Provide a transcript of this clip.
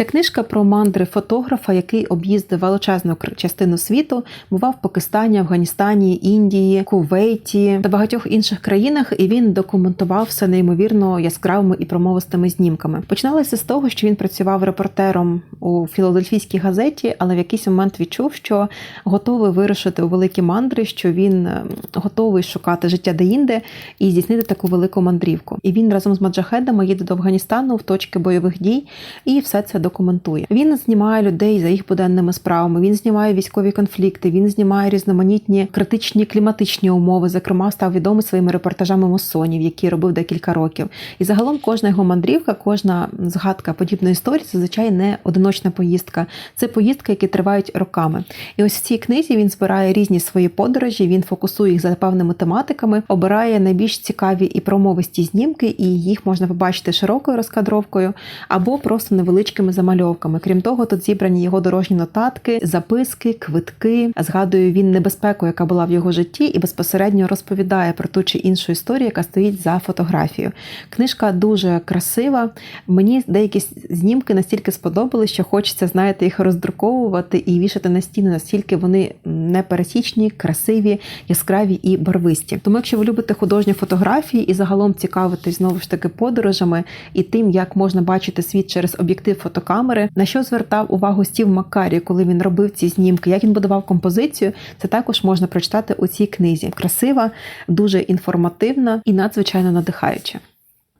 Ця книжка про мандри фотографа, який об'їздив величезну частину світу, бував в Пакистані, Афганістані, Індії, Кувейті та багатьох інших країнах, і він документував все неймовірно яскравими і промовистими знімками. Починалося з того, що він працював репортером у філадельфійській газеті, але в якийсь момент відчув, що готовий вирушити у великі мандри, що він е, готовий шукати життя деінде і здійснити таку велику мандрівку. І він разом з маджахедами їде до Афганістану в точки бойових дій і все це документує. Він знімає людей за їх буденними справами. Він знімає військові конфлікти. Він знімає різноманітні критичні кліматичні умови. Зокрема, став відомий своїми репортажами мусонів, які робив декілька років. І загалом кожна його мандрівка, кожна згадка подібної історії це зазвичай не одиночна поїздка. Це поїздки, які тривають роками. І ось в цій книзі він збирає різні свої подорожі. Він фокусує їх за певними тематиками, обирає найбільш цікаві і промовисті знімки, і їх можна побачити широкою розкадровкою або просто невеличкими замальовками. Крім того, тут зібрані його дорожні нотатки, записки, квитки. Згадує він небезпеку, яка була в його житті, і безпосередньо розповідає про ту чи іншу історію, яка стоїть за фотографією. Книжка дуже красива. Мені деякі знімки настільки сподобались, що хочеться, знаєте, їх роздруковувати і вішати на стіни, настільки вони непересічні, красиві, яскраві і барвисті. Тому, якщо ви любите художні фотографії і загалом цікавитесь знову ж таки подорожами і тим, як можна бачити світ через об'єктив фотокамери, на що звертав увагу Стів Маккарі, коли він робив ці знімки, як він будував композицію, це також можна прочитати у цій книзі. Красива, дуже інформативна і надзвичайно надихаюча.